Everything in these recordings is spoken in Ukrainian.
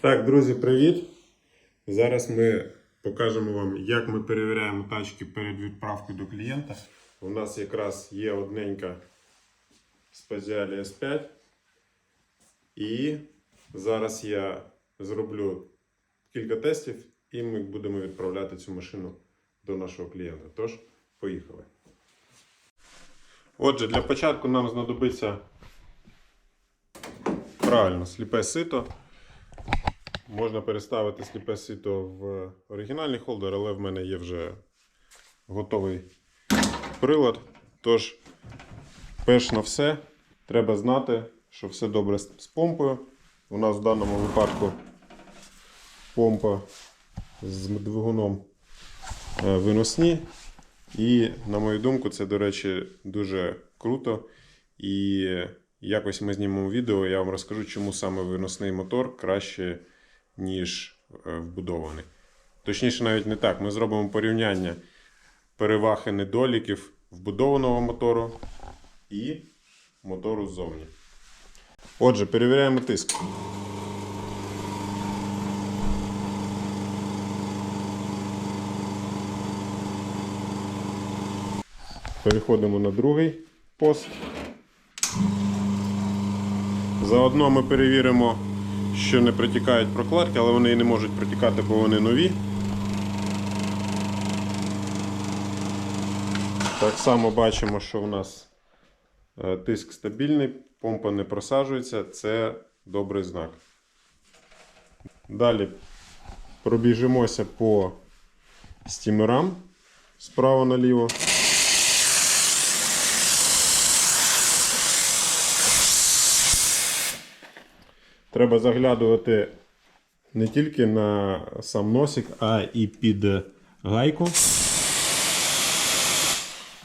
Так, друзі, привіт! Зараз ми покажемо вам, як ми перевіряємо тачки перед відправкою до клієнта. У нас якраз є одненька Spaziali S5. І зараз я зроблю кілька тестів і ми будемо відправляти цю машину до нашого клієнта. Тож, поїхали. Отже, для початку нам знадобиться правильно сліпе сито. Можна переставити сліпе сито в оригінальний холдер, але в мене є вже готовий прилад. Тож, перш на все, треба знати, що все добре з помпою. У нас в даному випадку помпа з двигуном е, виносні. І, на мою думку, це, до речі, дуже круто. І якось ми знімемо відео, я вам розкажу, чому саме виносний мотор краще, ніж е, вбудований. Точніше, навіть не так. Ми зробимо порівняння переваг і недоліків вбудованого мотору і мотору ззовні. Отже, перевіряємо тиск. Переходимо на другий пост. Заодно ми перевіримо, що не протікають прокладки, але вони і не можуть протікати, бо вони нові. Так само бачимо, що в нас е, тиск стабільний, помпа не просаджується, це добрий знак. Далі пробіжимося по стімерам справа наліво. Треба заглядувати не тільки на сам носик, а і під гайку.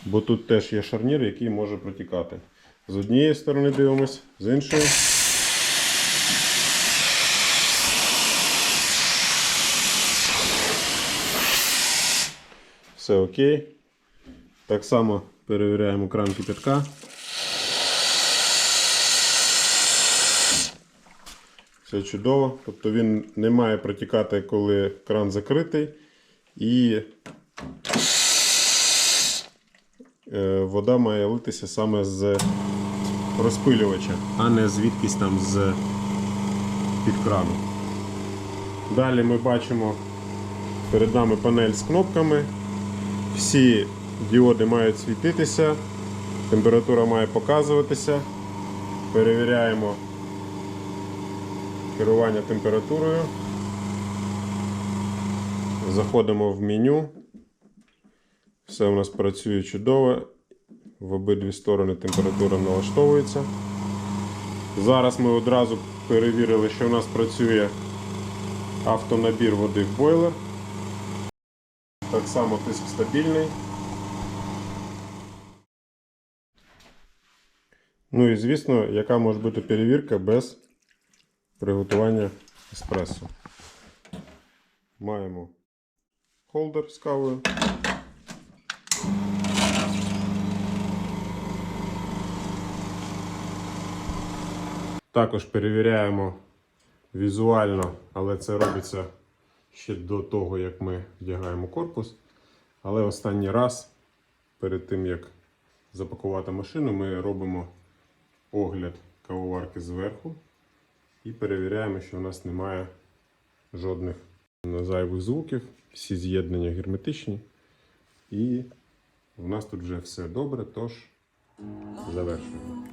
Бо тут теж є шарнір, який може протікати. З однієї сторони дивимось, з іншої. Все окей. Так само перевіряємо кран кипятка. Все чудово. Тобто він не має протікати, коли кран закритий. І е, вода має литися саме з розпилювача, а не звідкись там з під крану. Далі ми бачимо перед нами панель з кнопками. Всі діоди мають світитися, температура має показуватися. Перевіряємо керування температурою. Заходимо в меню. Все у нас працює чудово. В обидві сторони температура налаштовується. Зараз ми одразу перевірили, що у нас працює автонабір води в бойлер. Так само тиск стабільний. Ну і звісно, яка може бути перевірка без приготування еспресо. Маємо холдер з кавою. Також перевіряємо візуально, але це робиться ще до того, як ми вдягаємо корпус. Але останній раз, перед тим як запакувати машину, ми робимо огляд кавоварки зверху і перевіряємо, що у нас немає жодних зайвих звуків, всі з'єднання герметичні. І в нас тут вже все добре, тож завершуємо.